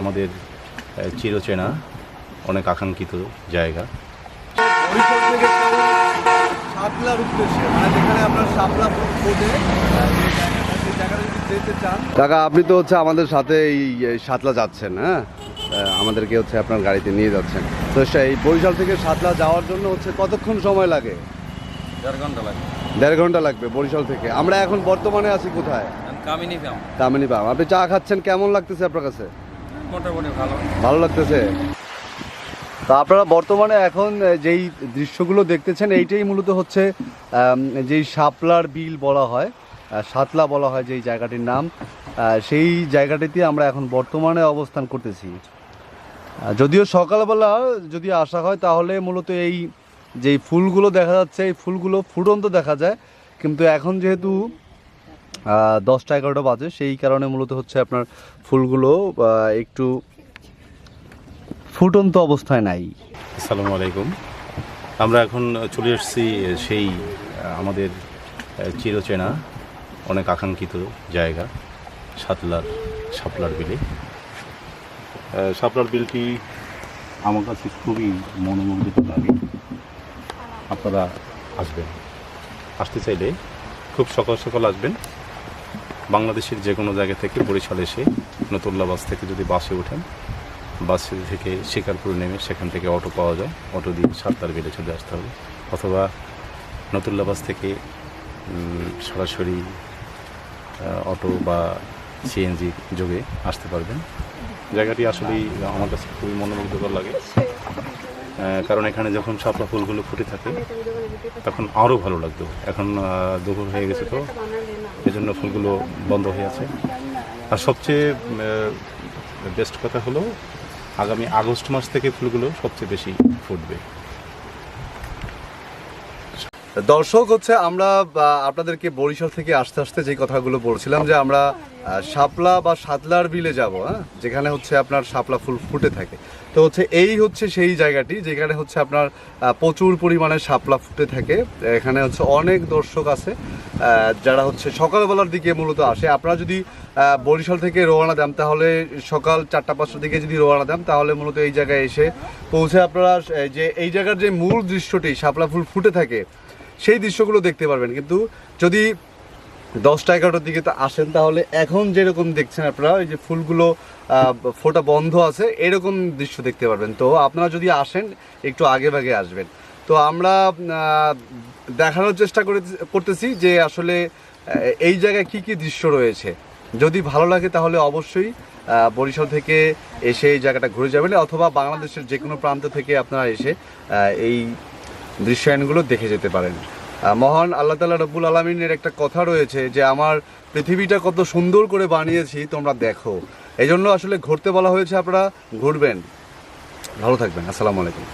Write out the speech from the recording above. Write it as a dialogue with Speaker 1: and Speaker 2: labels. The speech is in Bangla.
Speaker 1: আমাদের চিরচেনা অনেক আকাঙ্ক্ষিত জায়গা।
Speaker 2: মানে কাকা আপনি তো হচ্ছে আমাদের সাথে এই সাতলা যাচ্ছেন হ্যাঁ? আমাদেরকে হচ্ছে আপনার গাড়িতে নিয়ে যাচ্ছেন। তো সেই বরিশাল থেকে সাতলা যাওয়ার জন্য হচ্ছে কতক্ষণ সময় লাগে?
Speaker 3: দেড় ঘণ্টা লাগে।
Speaker 2: দেড় ঘণ্টা লাগবে বরিশাল থেকে। আমরা এখন বর্তমানে আছি কোথায়?
Speaker 3: কামিনি ফাম
Speaker 2: তামিনি পাম আপনি চা খাচ্ছেন কেমন লাগতেছে আপনার কাছে?
Speaker 3: ভালো।
Speaker 2: লাগতেছে? তা আপনারা বর্তমানে এখন যেই দৃশ্যগুলো দেখতেছেন, এইটাই মূলত হচ্ছে যেই শাপলার বিল বলা হয় সাতলা বলা হয় যেই জায়গাটির নাম সেই জায়গাটিতে আমরা এখন বর্তমানে অবস্থান করতেছি। যদিও সকালবেলা যদি আসা হয়, তাহলে মূলত এই যেই ফুলগুলো দেখা যাচ্ছে, এই ফুলগুলো ফুটন্ত দেখা যায়। কিন্তু এখন যেহেতু দশটা এগারোটা বাজে। সেই কারণে মূলত হচ্ছে আপনার ফুলগুলো একটু ফুটন্ত অবস্থায় নাই।
Speaker 1: আসসালামু আলাইকুম। আমরা এখন চলে এসেছি সেই আমাদের চিরচেনা অনেক আকাঙ্ক্ষিত জায়গা সাতলার শাপলার বিলে। আহ, শাপলার বিলটি আমার কাছে খুবই মনোমুগ্ধ লাগে। আপনারা আসবেন। আসতে চাইলে খুব সকাল সকাল আসবেন। বাংলাদেশের যে কোনো জায়গা থেকে বরিশাল এসে নতুল্লা বাস থেকে যদি বাসে ওঠেন, বাস থেকে শিকারপুর নেমে সেখান থেকে অটো পাওয়া যায়। অটো দিয়ে সাতটার বেলে চলে আসতে হবে। অথবা নতুল্লা বাস থেকে সরাসরি অটো বা সিএনজি যোগে আসতে পারবেন। জায়গাটি আসলেই আমার কাছে খুবই মনোমুগ্ধকর লাগে। কারণ এখানে যখন শাপলা ফুলগুলো ফুটে থাকে, তখন আরও ভালো লাগতো। এখন দুপুর হয়ে গেছে তো। এজন্য ফুলগুলো বন্ধ হয়ে আছে। আর সবচেয়ে বেস্ট কথা হলো, আগামী আগস্ট মাস থেকে ফুলগুলো সবচেয়ে বেশি ফুটবে।
Speaker 2: দর্শক হচ্ছে, আমরা আপনাদেরকে বরিশাল থেকে আসতে আসতে যে কথাগুলো বলছিলাম যে আমরা শাপলা বা সাতলার বিলে যাব হ্যাঁ? যেখানে হচ্ছে আপনার শাপলা ফুল ফুটে থাকে। তো হচ্ছে, এই হচ্ছে সেই জায়গাটি যেখানে হচ্ছে আপনার প্রচুর পরিমাণে শাপলা ফুটে থাকে। এখানে হচ্ছে অনেক দর্শক আছে যারা হচ্ছে সকালবেলার দিকে মূলত আসে। আপনারা যদি বরিশাল থেকে রওনা দেন, তাহলে সকাল চারটা, পাঁচটার দিকে যদি রওনা দেন, তাহলে মূলত এই জায়গায় এসে পৌঁছে আপনারা যে, এই জায়গার যে মূল দৃশ্যটি, শাপলা ফুল ফুটে থাকে সেই দৃশ্যগুলো দেখতে পারবেন। কিন্তু যদি দশটা এগারোটার দিকে আসেন, তাহলে এখন যেরকম দেখছেন আপনারা ওই যে ফুলগুলো ফোটা বন্ধ আছে, এরকম দৃশ্য দেখতে পারবেন। তো আপনারা যদি আসেন, একটু আগে ভাগে আসবেন। তো আমরা দেখানোর চেষ্টা করে করতেছি যে আসলে এই জায়গায় কি কি দৃশ্য রয়েছে। যদি ভালো লাগে, তাহলে অবশ্যই বরিশাল থেকে এসে এই জায়গাটা ঘুরে যাবেন, অথবা বাংলাদেশের যে কোনো প্রান্ত থেকে আপনারা এসে এই দৃশ্যায়নগুলো দেখে যেতে পারেন। মহান আল্লাহ তালা রব্বুল আলমিনের একটা কথা রয়েছে যে, আমার পৃথিবীটা কত সুন্দর করে বানিয়েছি, তোমরা দেখো। এই জন্য আসলে ঘুরতে বলা হয়েছে, আপনারা ঘুরবেন। ভালো থাকবেন। আসসালামু আলাইকুম।